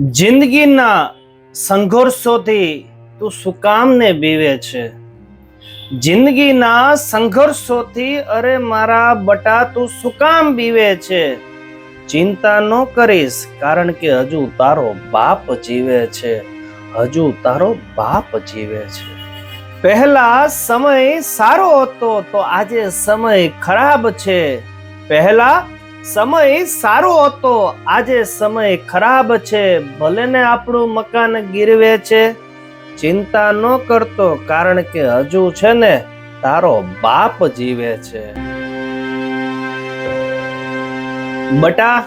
જિંદગીના સંઘર્ષોથી તું શું કામ ને બીવે છે? જિંદગીના સંઘર્ષોથી અરે મારા બટા, તું શું કામ બીવે છે? ચિંતા ન કરીશ, કારણ કે હજુ તારો બાપ જીવે છે. હજુ તારો બાપ જીવે છે. પહેલા સમય સારો હતો, તો આજે સમય ખરાબ છે. પહેલા સમય સારો હતો. આજે સમય ખરાબ છે. ભલે ને આપણું મકાન ગીરવે છે. ચિંતા ન કરતો, કારણ કે હજુ છે ને તારો બાપ જીવે છે. બટા,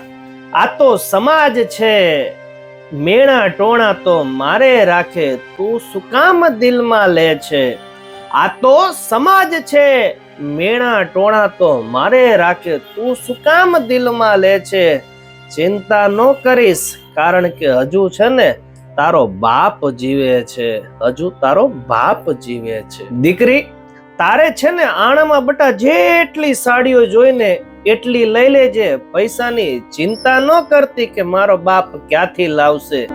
આ તો સમાજ છે. મેણા ટોણા તો મારે રાખે. તું શું કામ દિલમાં લે છે? આ તો સમાજ છે. મેણા ટોણા તો મારે રાખે, તું શું કામ દિલમાં લે છે? ચિંતા ન કરીશ, કારણ કે હજુ છે ને તારો બાપ જીવે છે. હજુ તારો બાપ જીવે છે. દીકરી, તારે છે ને આણામાં બટા જેટલી સાડીઓ જોઈને એટલી લઈ લેજે. પૈસાની ચિંતા ન કરતી કે મારો બાપ ક્યાંથી લાવશે?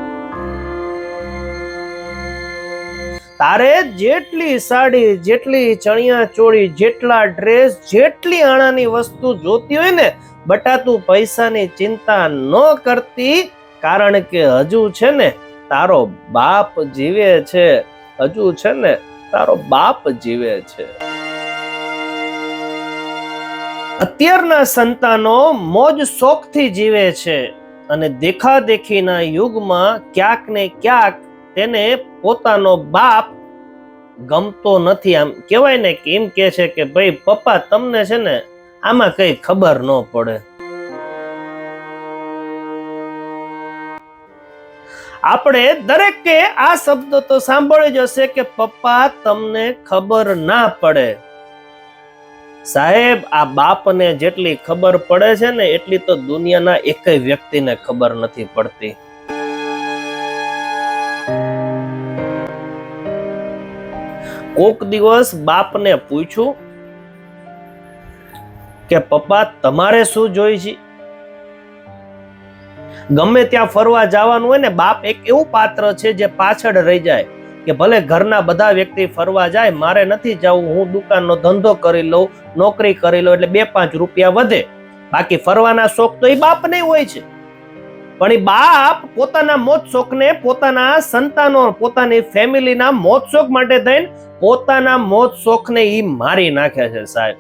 તારે જેટલી સાડી, જેટલી ચણિયા ચોળી, જેટલા ડ્રેસ જેટલી આણાની વસ્તુ જોતી હોય ને બટા તું પૈસાની ચિંતા ન કરતી, કારણ કે હજુ છે ને, તારો બાપ જીવે છે. હજુ છે ને, તારો બાપ જીવે છે. અત્યારના સંતાનો મોજ શોખથી જીવે છે. અને દેખાદેખીના યુગમાં ક્યાંક ને ક્યાંક તેને પોતાનો બાપ ગમતો નથી. આમ કહેવાય ને કે એમ કે છે કે, ભાઈ, પપ્પા, તમને છે ને આમાં કઈ ખબર ન પડે. આપણે દરેકે આ શબ્દ તો સાંભળી હશે કે, પપ્પા, તમને ખબર ના પડે. સાહેબ, આ બાપને જેટલી ખબર પડે છે ને, એટલી તો દુનિયાના એકેય વ્યક્તિને ખબર નથી પડતી. કોક દિવસ બાપને પૂછ્યું કે, પપ્પા, તમારે શું જોઈએ છે? ગમે ત્યાં ફરવા જવાનું હોય ને, બાપ એક એવું પાત્ર છે જે પાછળ રહી જાય કે, ભલે ઘરના બધા વ્યક્તિ ફરવા જાય, મારે નથી જવું, હું દુકાનનો ધંધો કરી લઉં, નોકરી કરી લઉં, એટલે બે પાંચ રૂપિયા વધે. બાકી ફરવાના શોખ તો એ બાપને હોય છે. પણ એ બાપ પોતાના મોત શોખને પોતાના સંતાનો, પોતાની ફેમિલીના મોજ શોખ માટે થઈને પોતાના મોજ શોખને એ મારી નાખે છે સાહેબ.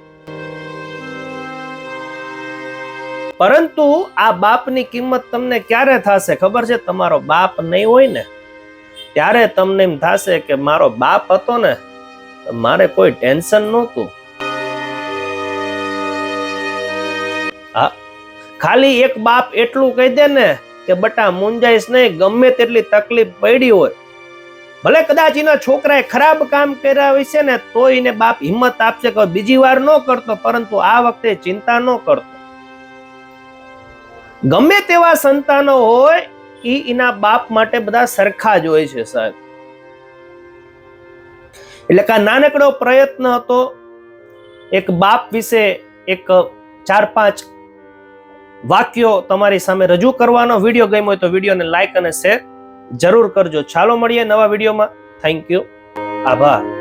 પરંતુ આ બાપની કિંમત તમને ક્યારે થશે? ખબર છે? તમારો બાપ નહીં હોય ને, ત્યારે તમને એમ થશે કે મારો બાપ હતો ને મારે કોઈ ટેન્શન નહોતું. હા. ખાલી એક બાપ એટલું કહી દે ને કે બટા મુંજાઈશ નહીં, ગમે તેટલી તકલીફ પડી હોય. ભલે કદાચ એના છોકરાએ ખરાબ કામ કર્યા હશે ને તો એને બાપ હિંમત આપશે કે બીજી વાર ન કરતો, પરંતુ આ વખતે ચિંતા ન કરતો. ગમે તેવા સંતાનો હોય એ એના બાપ માટે બધા સરખા જ હોય છે સાહેબ. એટલે કે નાનકડો પ્રયત્ન હતો, એક બાપ વિશે એક ચાર પાંચ વાક્યો તમારી સામે રજૂ કરવાનો વીડિયો ગમ્યો હોય તો વિડીયોને લાઈક અને શેર જરૂર કરજો. ચાલો મળીએ નવા વિડીયોમાં. થેન્ક યુ આભાર.